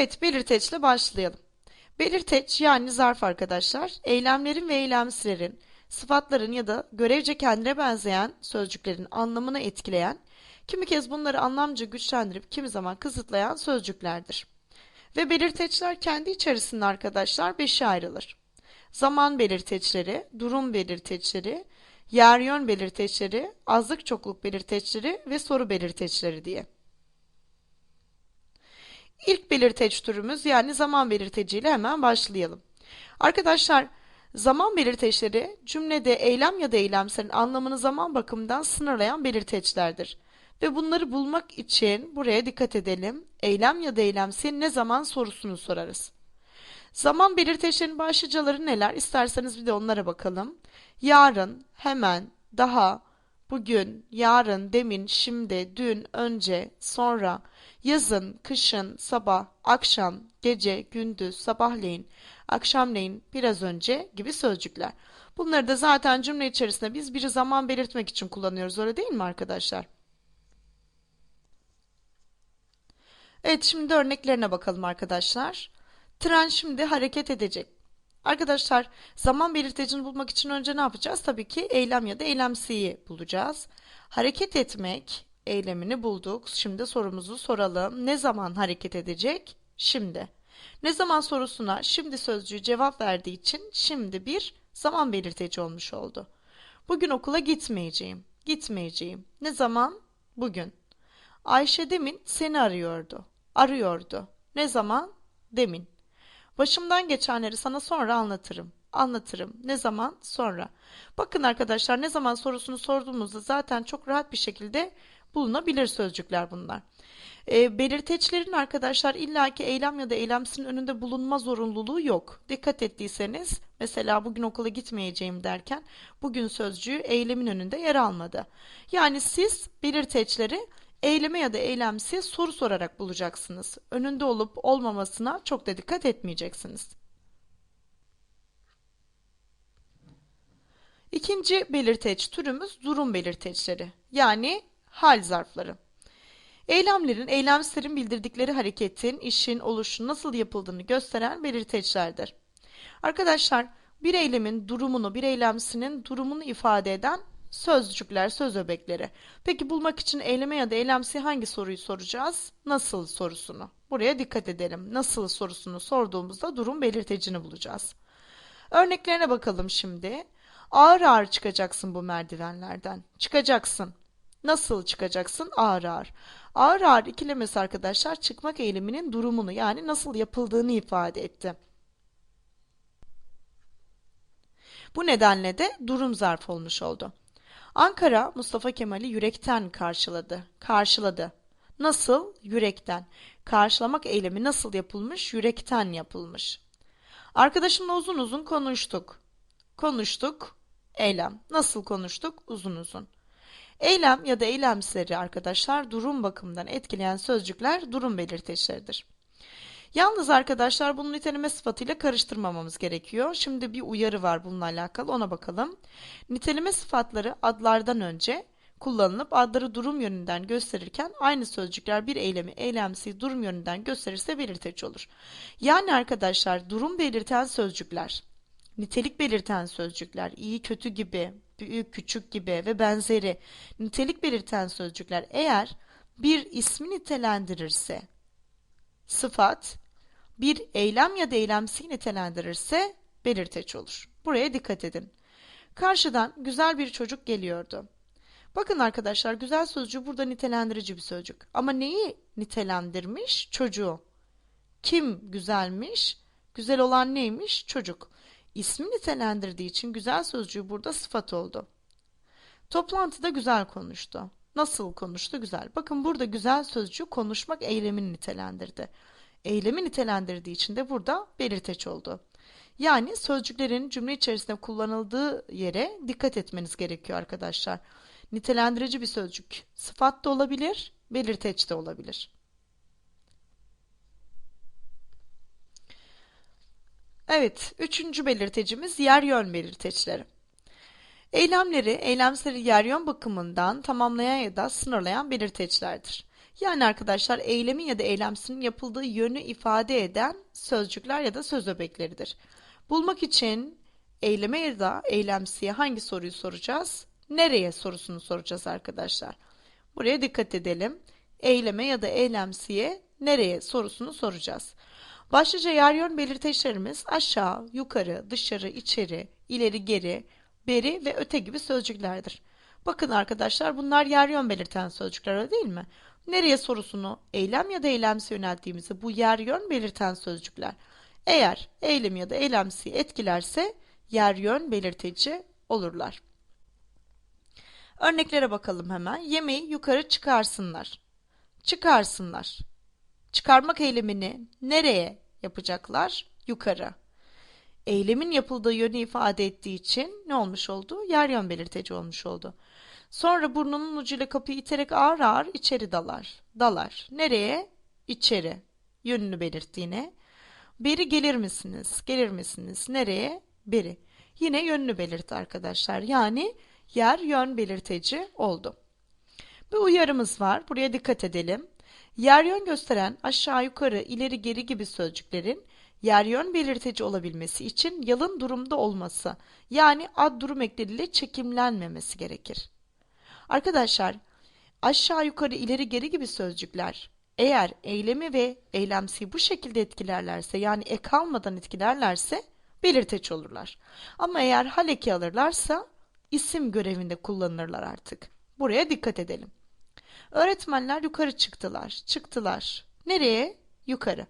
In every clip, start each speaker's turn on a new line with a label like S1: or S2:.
S1: Evet, belirteçle başlayalım. Belirteç yani zarf arkadaşlar, eylemlerin ve eylemsilerin, sıfatların ya da görevce kendine benzeyen sözcüklerin anlamını etkileyen, kimi kez bunları anlamca güçlendirip kimi zaman kısıtlayan sözcüklerdir. Ve belirteçler kendi içerisinde arkadaşlar beşe ayrılır. Zaman belirteçleri, durum belirteçleri, yer yön belirteçleri, azlık çokluk belirteçleri ve soru belirteçleri diye. İlk belirteç türümüz yani zaman belirteciyle hemen başlayalım. Arkadaşlar zaman belirteçleri cümlede eylem ya da eylemserin anlamını zaman bakımından sınırlayan belirteçlerdir. Ve bunları bulmak için buraya dikkat edelim. Eylem ya da eylemsi ne zaman sorusunu sorarız. Zaman belirteçlerinin başlıcaları neler? İsterseniz bir de onlara bakalım. Yarın, hemen, daha, bugün, yarın, demin, şimdi, dün, önce, sonra, yazın, kışın, sabah, akşam, gece, gündüz, sabahleyin, akşamleyin, biraz önce gibi sözcükler. Bunları da zaten cümle içerisinde biz bir zaman belirtmek için kullanıyoruz öyle değil mi arkadaşlar? Evet şimdi örneklerine bakalım arkadaşlar. Tren şimdi hareket edecek. Arkadaşlar zaman belirtecini bulmak için önce ne yapacağız? Tabii ki eylem ya da eylemsiyi bulacağız. Hareket etmek eylemini bulduk. Şimdi sorumuzu soralım. Ne zaman hareket edecek? Şimdi. Ne zaman sorusuna şimdi sözcüğü cevap verdiği için şimdi bir zaman belirteci olmuş oldu. Bugün okula gitmeyeceğim. Gitmeyeceğim. Ne zaman? Bugün. Ayşe demin seni arıyordu. Arıyordu. Ne zaman? Demin. Başımdan geçenleri sana sonra anlatırım. Anlatırım. Ne zaman? Sonra. Bakın arkadaşlar ne zaman sorusunu sorduğumuzda zaten çok rahat bir şekilde bulunabilir sözcükler bunlar. E, belirteçlerin arkadaşlar illaki eylem ya da eylemsinin önünde bulunma zorunluluğu yok. Dikkat ettiyseniz mesela bugün okula gitmeyeceğim derken bugün sözcüğü eylemin önünde yer almadı. Yani siz belirteçleri eyleme ya da eylemsiye soru sorarak bulacaksınız. Önünde olup olmamasına çok da dikkat etmeyeceksiniz. İkinci belirteç türümüz durum belirteçleri. Yani hal zarfları. Eylemlerin, eylemslerin bildirdikleri hareketin, işin, oluşun nasıl yapıldığını gösteren belirteçlerdir. Arkadaşlar, bir eylemin durumunu, bir eylemsinin durumunu ifade eden sözcükler, söz öbekleri. Peki bulmak için eyleme ya da eylemsi hangi soruyu soracağız? Nasıl sorusunu. Buraya dikkat edelim. Nasıl sorusunu sorduğumuzda durum belirtecini bulacağız. Örneklerine bakalım şimdi. Ağır ağır çıkacaksın bu merdivenlerden. Çıkacaksın. Nasıl çıkacaksın? Ağır ağır. Ağır ağır ikilemesi arkadaşlar çıkmak eyleminin durumunu yani nasıl yapıldığını ifade etti. Bu nedenle de durum zarf olmuş oldu. Ankara Mustafa Kemal'i yürekten karşıladı. Karşıladı. Nasıl? Yürekten. Karşılamak eylemi nasıl yapılmış? Yürekten yapılmış. Arkadaşımla uzun uzun konuştuk. Konuştuk. Eylem. Nasıl konuştuk? Uzun uzun. Eylem ya da eylemsleri arkadaşlar durum bakımından etkileyen sözcükler durum belirteçleridir. Yalnız arkadaşlar bunu niteleme sıfatıyla karıştırmamamız gerekiyor. Şimdi bir uyarı var bununla alakalı ona bakalım. Niteleme sıfatları adlardan önce kullanılıp adları durum yönünden gösterirken aynı sözcükler bir eylemi eylemsi durum yönünden gösterirse belirteç olur. Yani arkadaşlar durum belirten sözcükler, nitelik belirten sözcükler, iyi kötü gibi, büyük küçük gibi ve benzeri nitelik belirten sözcükler eğer bir ismi nitelendirirse sıfat bir eylem ya da eylemsi nitelendirirse belirteç olur. Buraya dikkat edin. Karşıdan güzel bir çocuk geliyordu. Bakın arkadaşlar güzel sözcüğü burada nitelendirici bir sözcük. Ama neyi nitelendirmiş? Çocuğu. Kim güzelmiş? Güzel olan neymiş? Çocuk. İsmi nitelendirdiği için güzel sözcüğü burada sıfat oldu. Toplantıda güzel konuştu. Nasıl konuştu? Güzel. Bakın burada güzel sözcüğü konuşmak eylemini nitelendirdi. Eylemi nitelendirdiği için de burada belirteç oldu. Yani sözcüklerin cümle içerisinde kullanıldığı yere dikkat etmeniz gerekiyor arkadaşlar. Nitelendirici bir sözcük sıfat da olabilir, belirteç de olabilir. Evet, üçüncü belirtecimiz yer yön belirteçleri. Eylemleri, eylemsel yer yön bakımından tamamlayan ya da sınırlayan belirteçlerdir. Yani arkadaşlar eylemin ya da eylemsinin yapıldığı yönü ifade eden sözcükler ya da söz öbekleridir. Bulmak için eyleme ya da eylemsiye hangi soruyu soracağız? Nereye sorusunu soracağız arkadaşlar. Buraya dikkat edelim. Eyleme ya da eylemsiye nereye sorusunu soracağız. Başlıca yer yön belirteçlerimiz aşağı, yukarı, dışarı, içeri, ileri, geri, beri ve öte gibi sözcüklerdir. Bakın arkadaşlar bunlar yer yön belirten sözcükler öyle değil mi? Nereye sorusunu eylem ya da eylemsi yönelttiğimizde bu yer yön belirten sözcükler. Eğer eylem ya da eylemsi etkilerse yer yön belirteci olurlar. Örneklere bakalım hemen. Yemeği yukarı çıkarsınlar. Çıkarsınlar. Çıkarmak eylemini nereye yapacaklar? Yukarı. Eylemin yapıldığı yönü ifade ettiği için ne olmuş oldu? Yer yön belirteci olmuş oldu. Sonra burnunun ucuyla kapıyı iterek ağır ağır içeri dalar. Dalar. Nereye? İçeri. Yönünü belirttiğine. Beri gelir misiniz? Gelir misiniz? Nereye? Beri. Yine yönünü belirtti arkadaşlar. Yani yer yön belirteci oldu. Bir uyarımız var. Buraya dikkat edelim. Yer yön gösteren aşağı yukarı ileri geri gibi sözcüklerin yer yön belirteci olabilmesi için yalın durumda olması yani ad durum ekleriyle çekimlenmemesi gerekir. Arkadaşlar aşağı yukarı ileri geri gibi sözcükler eğer eylemi ve eylemsiyi bu şekilde etkilerlerse yani ek almadan etkilerlerse belirteç olurlar. Ama eğer hal eki alırlarsa isim görevinde kullanılırlar artık. Buraya dikkat edelim. Öğretmenler yukarı çıktılar. Çıktılar. Nereye? Yukarı.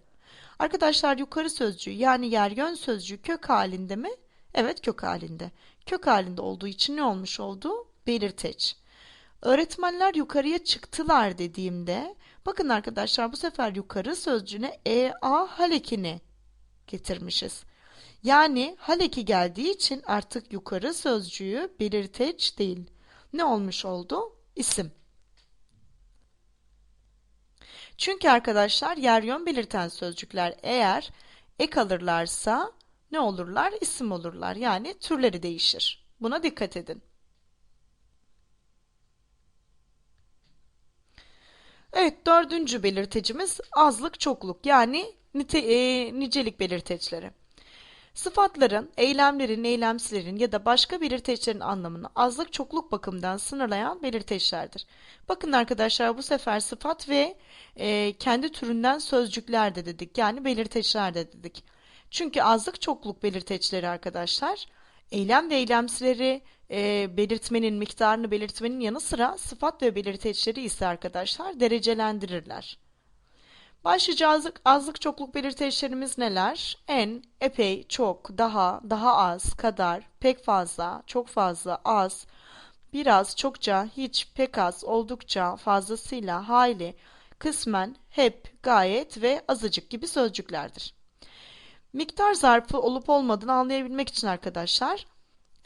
S1: Arkadaşlar yukarı sözcüğü yani yer yön sözcüğü kök halinde mi? Evet kök halinde. Kök halinde olduğu için ne olmuş oldu? Belirteç. Öğretmenler yukarıya çıktılar dediğimde bakın arkadaşlar bu sefer yukarı sözcüğüne e a halekini getirmişiz. Yani haleki geldiği için artık yukarı sözcüğü belirteç değil. Ne olmuş oldu? İsim. Çünkü arkadaşlar yer yön belirten sözcükler eğer ek alırlarsa ne olurlar? İsim olurlar. Yani türleri değişir. Buna dikkat edin. Evet dördüncü belirtecimiz azlık çokluk yani nite, e, nicelik belirteçleri. Sıfatların, eylemlerin, eylemsilerin ya da başka belirteçlerin anlamını azlık çokluk bakımından sınırlayan belirteçlerdir. Bakın arkadaşlar bu sefer sıfat ve e, kendi türünden sözcükler de dedik. Yani belirteçler de dedik. Çünkü azlık çokluk belirteçleri arkadaşlar eylem ve eylemsileri e, belirtmenin miktarını belirtmenin yanı sıra sıfat ve belirteçleri ise arkadaşlar derecelendirirler. Başlıca azlık, azlık çokluk belirteçlerimiz neler? En, epey, çok, daha, daha az, kadar, pek fazla, çok fazla, az, biraz, çokça, hiç, pek az, oldukça, fazlasıyla, hayli, kısmen, hep, gayet ve azıcık gibi sözcüklerdir. Miktar zarfı olup olmadığını anlayabilmek için arkadaşlar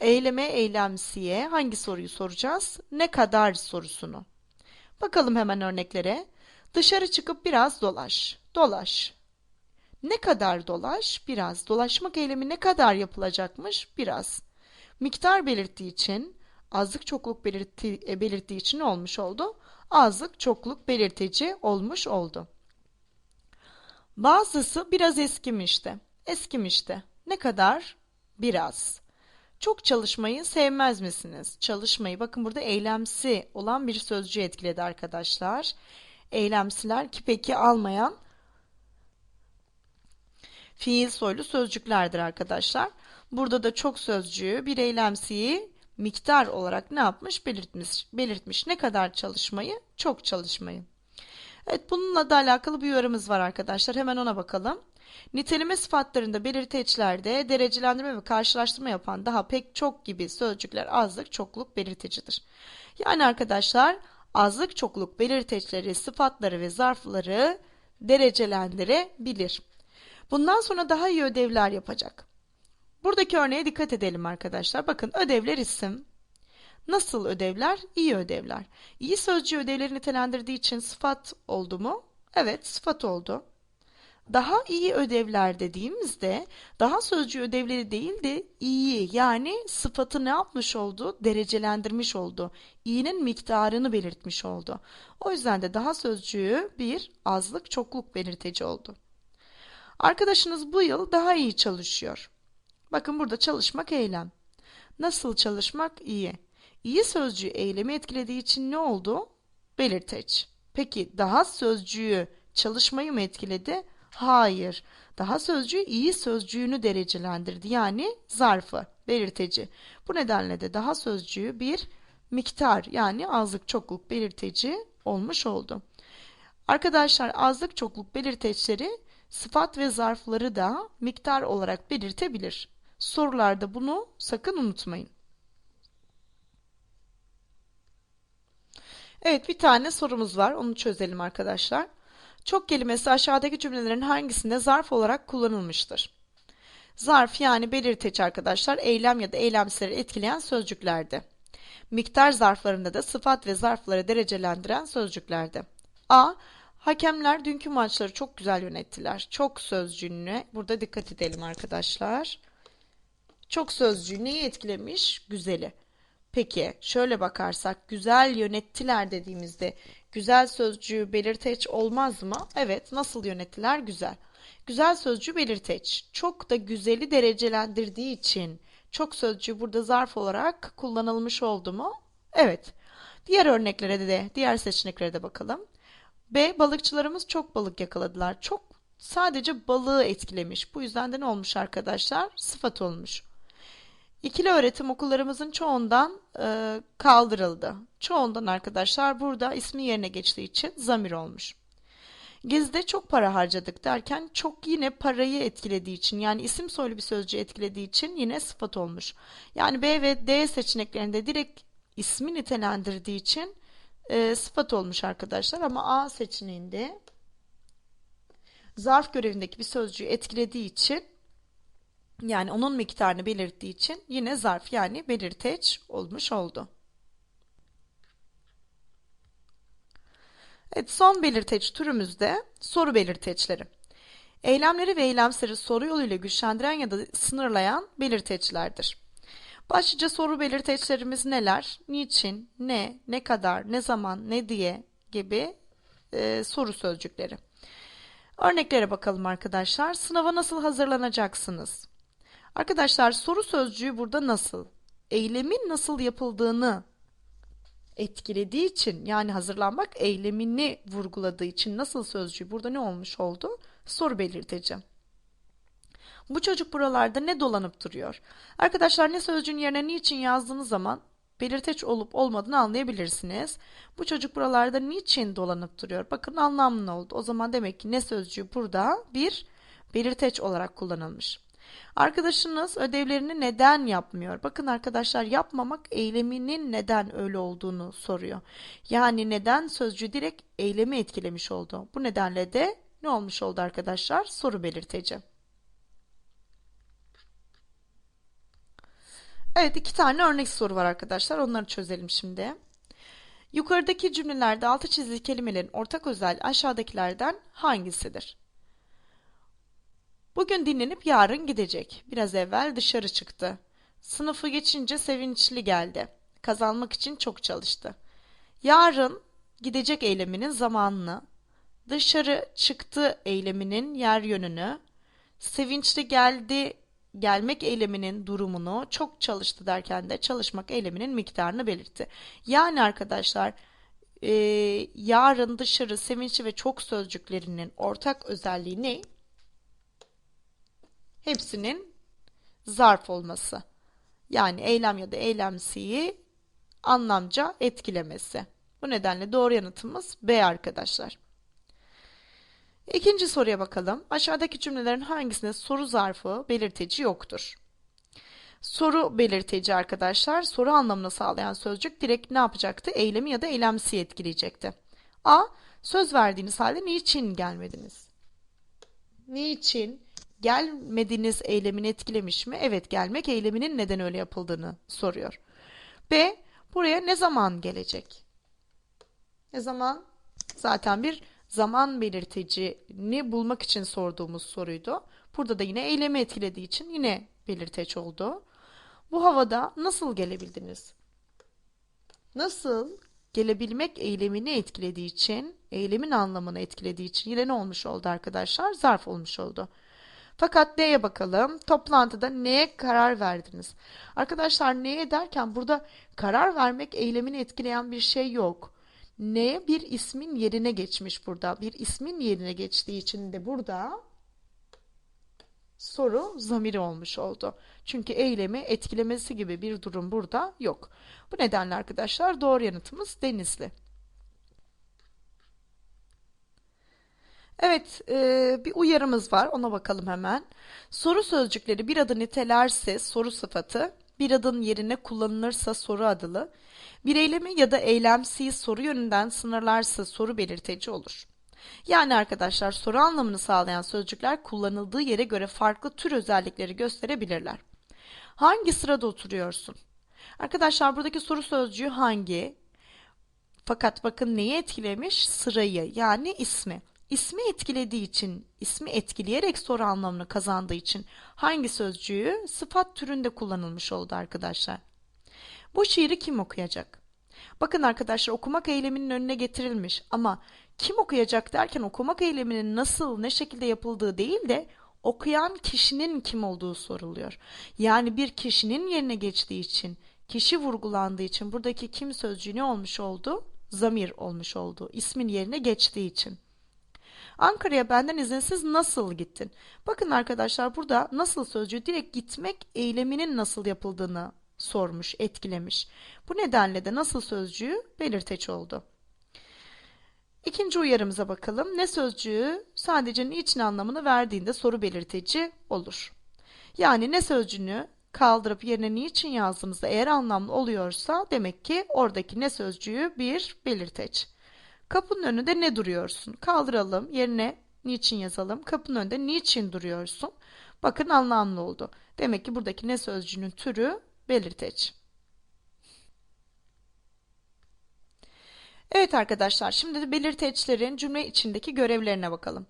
S1: eyleme eylemsiye hangi soruyu soracağız? Ne kadar sorusunu. Bakalım hemen örneklere. Dışarı çıkıp biraz dolaş. Dolaş. Ne kadar dolaş? Biraz. Dolaşmak eylemi ne kadar yapılacakmış? Biraz. Miktar belirttiği için, azlık çokluk belirtti, e, belirttiği için olmuş oldu? Azlık çokluk belirtici olmuş oldu. Bazısı biraz eskimişti. Eskimişti. Ne kadar? Biraz. Çok çalışmayı sevmez misiniz? Çalışmayı bakın burada eylemsi olan bir sözcüğü etkiledi arkadaşlar eylemsiler ki peki almayan fiil soylu sözcüklerdir arkadaşlar. Burada da çok sözcüğü bir eylemsiyi miktar olarak ne yapmış? Belirtmiş. Belirtmiş. Ne kadar çalışmayı? Çok çalışmayı. Evet bununla da alakalı bir yorumumuz var arkadaşlar. Hemen ona bakalım. Niteleme sıfatlarında belirteçlerde derecelendirme ve karşılaştırma yapan daha pek çok gibi sözcükler azlık çokluk belirtecidir. Yani arkadaşlar azlık çokluk belirteçleri, sıfatları ve zarfları derecelendirebilir. Bundan sonra daha iyi ödevler yapacak. Buradaki örneğe dikkat edelim arkadaşlar. Bakın ödevler isim. Nasıl ödevler? İyi ödevler. İyi sözcüğü ödevleri nitelendirdiği için sıfat oldu mu? Evet sıfat oldu. Daha iyi ödevler dediğimizde daha sözcüğü ödevleri değil de iyi yani sıfatı ne yapmış oldu? Derecelendirmiş oldu. İyinin miktarını belirtmiş oldu. O yüzden de daha sözcüğü bir azlık çokluk belirteci oldu. Arkadaşınız bu yıl daha iyi çalışıyor. Bakın burada çalışmak eylem. Nasıl çalışmak iyi. İyi sözcüğü eylemi etkilediği için ne oldu? Belirteç. Peki daha sözcüğü çalışmayı mı etkiledi? Hayır. Daha sözcüğü iyi sözcüğünü derecelendirdi. Yani zarfı, belirteci. Bu nedenle de daha sözcüğü bir miktar yani azlık çokluk belirteci olmuş oldu. Arkadaşlar azlık çokluk belirteçleri sıfat ve zarfları da miktar olarak belirtebilir. Sorularda bunu sakın unutmayın. Evet bir tane sorumuz var. Onu çözelim arkadaşlar. Çok kelimesi aşağıdaki cümlelerin hangisinde zarf olarak kullanılmıştır? Zarf yani belirteç arkadaşlar eylem ya da eylemsleri etkileyen sözcüklerdi. Miktar zarflarında da sıfat ve zarfları derecelendiren sözcüklerdi. A. Hakemler dünkü maçları çok güzel yönettiler. Çok sözcüğüne burada dikkat edelim arkadaşlar. Çok sözcüğü neyi etkilemiş? Güzeli. Peki şöyle bakarsak güzel yönettiler dediğimizde güzel sözcüğü belirteç olmaz mı? Evet nasıl yönettiler? Güzel. Güzel sözcüğü belirteç. Çok da güzeli derecelendirdiği için çok sözcüğü burada zarf olarak kullanılmış oldu mu? Evet. Diğer örneklere de, diğer seçeneklere de bakalım. B. Balıkçılarımız çok balık yakaladılar. Çok sadece balığı etkilemiş. Bu yüzden de ne olmuş arkadaşlar? Sıfat olmuş. İkili öğretim okullarımızın çoğundan e, kaldırıldı. Çoğundan arkadaşlar burada ismi yerine geçtiği için zamir olmuş. Gezide çok para harcadık derken çok yine parayı etkilediği için yani isim soylu bir sözcüğü etkilediği için yine sıfat olmuş. Yani B ve D seçeneklerinde direkt ismi nitelendirdiği için e, sıfat olmuş arkadaşlar ama A seçeneğinde zarf görevindeki bir sözcüğü etkilediği için yani onun miktarını belirttiği için yine zarf yani belirteç olmuş oldu. Evet son belirteç türümüzde soru belirteçleri. Eylemleri ve eylemsleri soru yoluyla güçlendiren ya da sınırlayan belirteçlerdir. Başlıca soru belirteçlerimiz neler? Niçin, ne, ne kadar, ne zaman, ne diye gibi e, soru sözcükleri. Örneklere bakalım arkadaşlar. Sınava nasıl hazırlanacaksınız? Arkadaşlar soru sözcüğü burada nasıl? Eylemin nasıl yapıldığını etkilediği için yani hazırlanmak eylemini vurguladığı için nasıl sözcüğü burada ne olmuş oldu? Soru belirteci. Bu çocuk buralarda ne dolanıp duruyor? Arkadaşlar ne sözcüğün yerine niçin yazdığınız zaman belirteç olup olmadığını anlayabilirsiniz. Bu çocuk buralarda niçin dolanıp duruyor? Bakın anlamlı oldu. O zaman demek ki ne sözcüğü burada bir belirteç olarak kullanılmış. Arkadaşınız ödevlerini neden yapmıyor? Bakın arkadaşlar yapmamak eyleminin neden öyle olduğunu soruyor. Yani neden sözcüğü direkt eylemi etkilemiş oldu. Bu nedenle de ne olmuş oldu arkadaşlar? Soru belirteci. Evet iki tane örnek soru var arkadaşlar. Onları çözelim şimdi. Yukarıdaki cümlelerde altı çizili kelimelerin ortak özelliği aşağıdakilerden hangisidir? Bugün dinlenip yarın gidecek. Biraz evvel dışarı çıktı. Sınıfı geçince sevinçli geldi. Kazanmak için çok çalıştı. Yarın gidecek eyleminin zamanını, dışarı çıktı eyleminin yer yönünü, sevinçli geldi gelmek eyleminin durumunu, çok çalıştı derken de çalışmak eyleminin miktarını belirtti. Yani arkadaşlar e, yarın dışarı sevinçli ve çok sözcüklerinin ortak özelliği ne? Hepsinin zarf olması. Yani eylem ya da eylemsiyi anlamca etkilemesi. Bu nedenle doğru yanıtımız B arkadaşlar. İkinci soruya bakalım. Aşağıdaki cümlelerin hangisinde soru zarfı belirteci yoktur? Soru belirteci arkadaşlar soru anlamını sağlayan sözcük direkt ne yapacaktı? Eylemi ya da eylemsiyi etkileyecekti. A. Söz verdiğiniz halde niçin gelmediniz? Niçin gelmediniz eylemini etkilemiş mi? Evet gelmek eyleminin neden öyle yapıldığını soruyor. B. Buraya ne zaman gelecek? Ne zaman? Zaten bir zaman belirtecini bulmak için sorduğumuz soruydu. Burada da yine eylemi etkilediği için yine belirteç oldu. Bu havada nasıl gelebildiniz? Nasıl gelebilmek eylemini etkilediği için, eylemin anlamını etkilediği için yine ne olmuş oldu arkadaşlar? Zarf olmuş oldu. Fakat neye bakalım? Toplantıda neye karar verdiniz? Arkadaşlar neye derken burada karar vermek eylemini etkileyen bir şey yok. Neye bir ismin yerine geçmiş burada. Bir ismin yerine geçtiği için de burada soru zamiri olmuş oldu. Çünkü eylemi etkilemesi gibi bir durum burada yok. Bu nedenle arkadaşlar doğru yanıtımız Denizli. Evet, e, bir uyarımız var. Ona bakalım hemen. Soru sözcükleri bir adı nitelerse soru sıfatı, bir adın yerine kullanılırsa soru adılı, bir eylemi ya da eylemsiyi soru yönünden sınırlarsa soru belirteci olur. Yani arkadaşlar soru anlamını sağlayan sözcükler kullanıldığı yere göre farklı tür özellikleri gösterebilirler. Hangi sırada oturuyorsun? Arkadaşlar buradaki soru sözcüğü hangi? Fakat bakın neyi etkilemiş? Sırayı yani ismi. İsmi etkilediği için, ismi etkileyerek soru anlamını kazandığı için hangi sözcüğü sıfat türünde kullanılmış oldu arkadaşlar? Bu şiiri kim okuyacak? Bakın arkadaşlar okumak eyleminin önüne getirilmiş ama kim okuyacak derken okumak eyleminin nasıl, ne şekilde yapıldığı değil de okuyan kişinin kim olduğu soruluyor. Yani bir kişinin yerine geçtiği için, kişi vurgulandığı için buradaki kim sözcüğü ne olmuş oldu? Zamir olmuş oldu. İsmin yerine geçtiği için. Ankara'ya benden izinsiz nasıl gittin? Bakın arkadaşlar burada nasıl sözcüğü direkt gitmek eyleminin nasıl yapıldığını sormuş, etkilemiş. Bu nedenle de nasıl sözcüğü belirteç oldu. İkinci uyarımıza bakalım. Ne sözcüğü sadece niçin anlamını verdiğinde soru belirteci olur. Yani ne sözcüğünü kaldırıp yerine niçin yazdığımızda eğer anlamlı oluyorsa demek ki oradaki ne sözcüğü bir belirteç. Kapının önünde ne duruyorsun? Kaldıralım yerine niçin yazalım. Kapının önünde niçin duruyorsun? Bakın anlamlı oldu. Demek ki buradaki ne sözcüğünün türü belirteç. Evet arkadaşlar şimdi de belirteçlerin cümle içindeki görevlerine bakalım.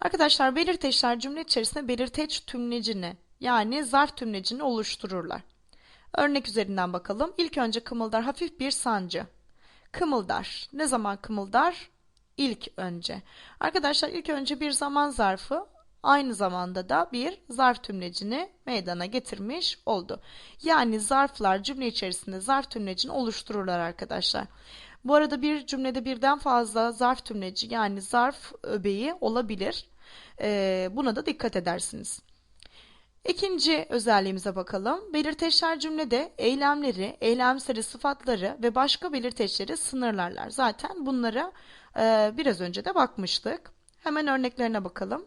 S1: Arkadaşlar belirteçler cümle içerisinde belirteç tümlecini yani zarf tümlecini oluştururlar. Örnek üzerinden bakalım. İlk önce kımıldar hafif bir sancı. Kımıldar. Ne zaman kımıldar? İlk önce. Arkadaşlar ilk önce bir zaman zarfı aynı zamanda da bir zarf tümlecini meydana getirmiş oldu. Yani zarflar cümle içerisinde zarf tümlecini oluştururlar arkadaşlar. Bu arada bir cümlede birden fazla zarf tümleci yani zarf öbeği olabilir. Ee, buna da dikkat edersiniz. İkinci özelliğimize bakalım. Belirteçler cümlede eylemleri, eylemsel sıfatları ve başka belirteçleri sınırlarlar. Zaten bunlara e, biraz önce de bakmıştık. Hemen örneklerine bakalım.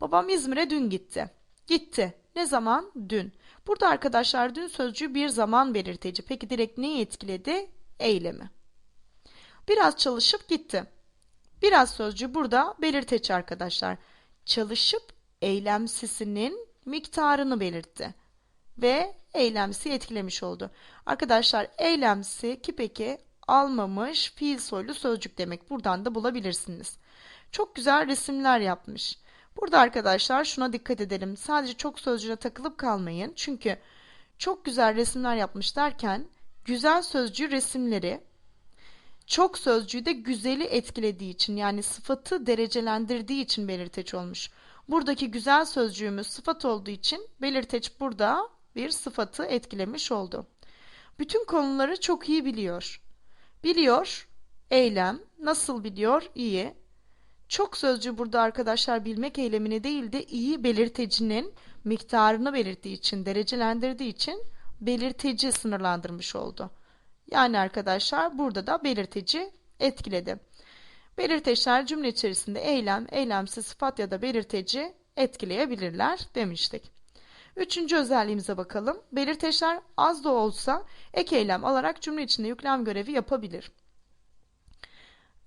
S1: Babam İzmir'e dün gitti. Gitti. Ne zaman? Dün. Burada arkadaşlar dün sözcüğü bir zaman belirteci. Peki direkt neyi etkiledi? Eylemi. Biraz çalışıp gitti. Biraz sözcüğü burada belirteç arkadaşlar. Çalışıp eylemsisinin miktarını belirtti ve eylemsi etkilemiş oldu. Arkadaşlar eylemsi ki peki almamış fiil soylu sözcük demek. Buradan da bulabilirsiniz. Çok güzel resimler yapmış. Burada arkadaşlar şuna dikkat edelim. Sadece çok sözcüğüne takılıp kalmayın. Çünkü çok güzel resimler yapmış derken güzel sözcüğü resimleri çok sözcüğü de güzeli etkilediği için yani sıfatı derecelendirdiği için belirteç olmuş. Buradaki güzel sözcüğümüz sıfat olduğu için belirteç burada bir sıfatı etkilemiş oldu. Bütün konuları çok iyi biliyor. Biliyor, eylem, nasıl biliyor, iyi. Çok sözcüğü burada arkadaşlar bilmek eylemini değil de iyi belirtecinin miktarını belirttiği için, derecelendirdiği için belirteci sınırlandırmış oldu. Yani arkadaşlar burada da belirteci etkiledi. Belirteçler cümle içerisinde eylem, eylemsiz sıfat ya da belirteci etkileyebilirler demiştik. Üçüncü özelliğimize bakalım. Belirteçler az da olsa ek eylem alarak cümle içinde yüklem görevi yapabilir.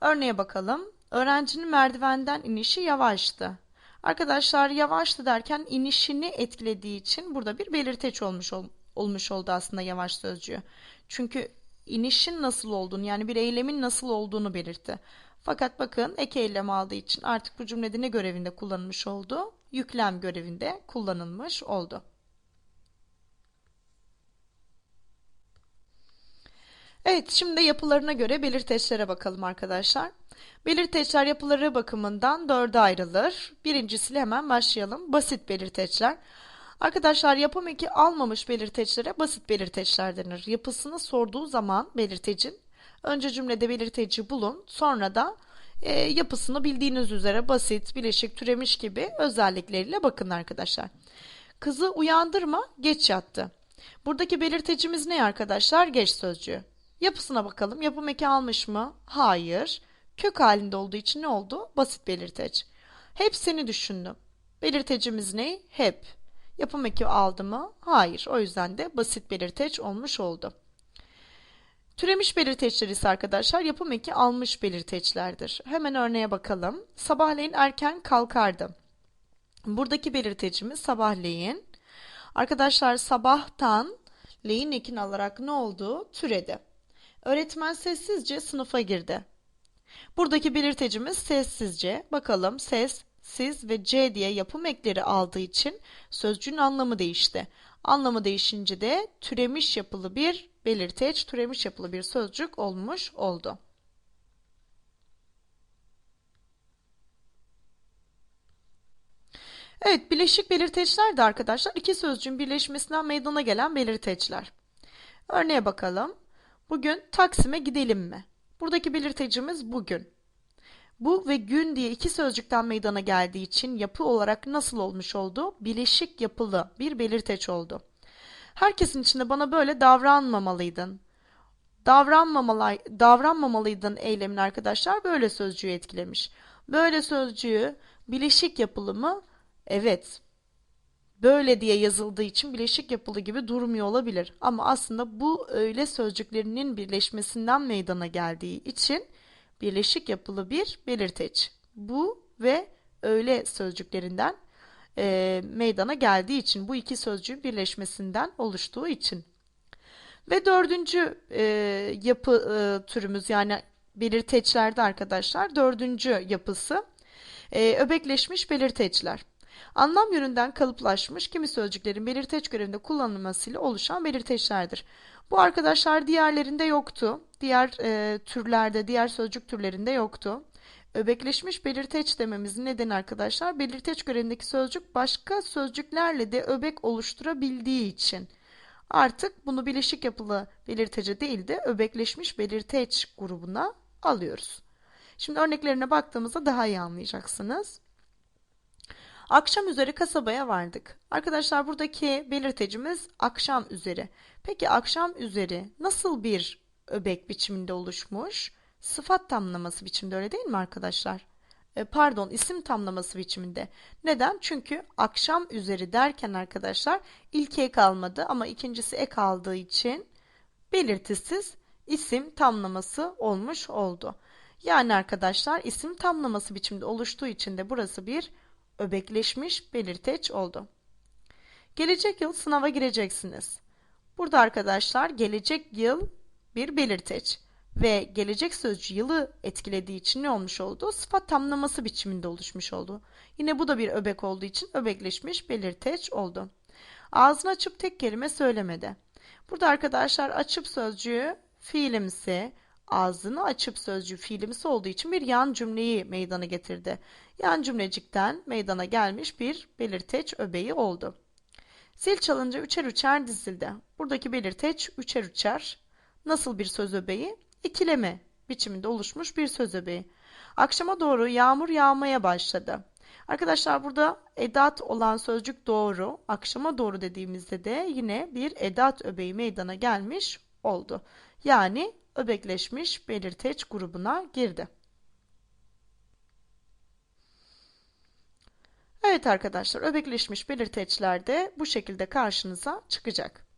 S1: Örneğe bakalım. Öğrencinin merdivenden inişi yavaştı. Arkadaşlar yavaştı derken inişini etkilediği için burada bir belirteç olmuş, ol, olmuş oldu aslında yavaş sözcüğü. Çünkü inişin nasıl olduğunu yani bir eylemin nasıl olduğunu belirtti. Fakat bakın eki eylem aldığı için artık bu cümlede ne görevinde kullanılmış oldu? Yüklem görevinde kullanılmış oldu. Evet, şimdi yapılarına göre belirteçlere bakalım arkadaşlar. Belirteçler yapıları bakımından dörde ayrılır. Birincisiyle hemen başlayalım. Basit belirteçler. Arkadaşlar yapım eki almamış belirteçlere basit belirteçler denir. Yapısını sorduğu zaman belirtecin önce cümlede belirteci bulun sonra da e, yapısını bildiğiniz üzere basit, bileşik, türemiş gibi özellikleriyle bakın arkadaşlar. Kızı uyandırma, geç yattı. Buradaki belirtecimiz ne arkadaşlar? Geç sözcüğü. Yapısına bakalım. Yapım eki almış mı? Hayır. Kök halinde olduğu için ne oldu? Basit belirteç. Hepsini düşündüm. Belirtecimiz ne? Hep. Yapım eki aldı mı? Hayır. O yüzden de basit belirteç olmuş oldu. Türemiş belirteçler ise arkadaşlar yapım eki almış belirteçlerdir. Hemen örneğe bakalım. Sabahleyin erken kalkardım. Buradaki belirtecimiz sabahleyin. Arkadaşlar sabahtan leyin ekini alarak ne oldu? Türedi. Öğretmen sessizce sınıfa girdi. Buradaki belirtecimiz sessizce. Bakalım ses, siz ve c diye yapım ekleri aldığı için sözcüğün anlamı değişti. Anlamı değişince de türemiş yapılı bir belirteç, türemiş yapılı bir sözcük olmuş oldu. Evet, bileşik belirteçler de arkadaşlar iki sözcüğün birleşmesinden meydana gelen belirteçler. Örneğe bakalım. Bugün Taksim'e gidelim mi? Buradaki belirtecimiz bugün. Bu ve gün diye iki sözcükten meydana geldiği için yapı olarak nasıl olmuş oldu? Bileşik yapılı bir belirteç oldu. Herkesin içinde bana böyle davranmamalıydın. Davranmamalı, davranmamalıydın eylemin arkadaşlar böyle sözcüğü etkilemiş. Böyle sözcüğü bileşik yapılı mı? Evet. Böyle diye yazıldığı için bileşik yapılı gibi durmuyor olabilir. Ama aslında bu öyle sözcüklerinin birleşmesinden meydana geldiği için birleşik yapılı bir belirteç. Bu ve öyle sözcüklerinden e, meydana geldiği için bu iki sözcüğün birleşmesinden oluştuğu için. Ve dördüncü e, yapı e, türümüz yani belirteçlerde arkadaşlar dördüncü yapısı e, öbekleşmiş belirteçler. Anlam yönünden kalıplaşmış kimi sözcüklerin belirteç görevinde kullanılmasıyla oluşan belirteçlerdir. Bu arkadaşlar diğerlerinde yoktu. Diğer e, türlerde, diğer sözcük türlerinde yoktu. Öbekleşmiş belirteç dememizin nedeni arkadaşlar belirteç görevindeki sözcük başka sözcüklerle de öbek oluşturabildiği için. Artık bunu bileşik yapılı belirtece değil de öbekleşmiş belirteç grubuna alıyoruz. Şimdi örneklerine baktığımızda daha iyi anlayacaksınız. Akşam üzeri kasabaya vardık. Arkadaşlar buradaki belirtecimiz akşam üzeri. Peki akşam üzeri nasıl bir öbek biçiminde oluşmuş? Sıfat tamlaması biçimde öyle değil mi arkadaşlar? E, pardon isim tamlaması biçiminde. Neden? Çünkü akşam üzeri derken arkadaşlar ilk ek almadı ama ikincisi ek aldığı için belirtisiz isim tamlaması olmuş oldu. Yani arkadaşlar isim tamlaması biçimde oluştuğu için de burası bir öbekleşmiş belirteç oldu. Gelecek yıl sınava gireceksiniz. Burada arkadaşlar gelecek yıl bir belirteç ve gelecek sözcüğü yılı etkilediği için ne olmuş oldu? Sıfat tamlaması biçiminde oluşmuş oldu. Yine bu da bir öbek olduğu için öbekleşmiş belirteç oldu. Ağzını açıp tek kelime söylemedi. Burada arkadaşlar açıp sözcüğü fiilimsi, ağzını açıp sözcüğü fiilimsi olduğu için bir yan cümleyi meydana getirdi. Yan cümlecikten meydana gelmiş bir belirteç öbeği oldu. Zil çalınca üçer üçer dizildi. Buradaki belirteç üçer üçer. Nasıl bir söz öbeği? İkileme biçiminde oluşmuş bir söz öbeği. Akşama doğru yağmur yağmaya başladı. Arkadaşlar burada edat olan sözcük doğru. Akşama doğru dediğimizde de yine bir edat öbeği meydana gelmiş oldu. Yani öbekleşmiş belirteç grubuna girdi. Evet arkadaşlar öbekleşmiş belirteçler de bu şekilde karşınıza çıkacak.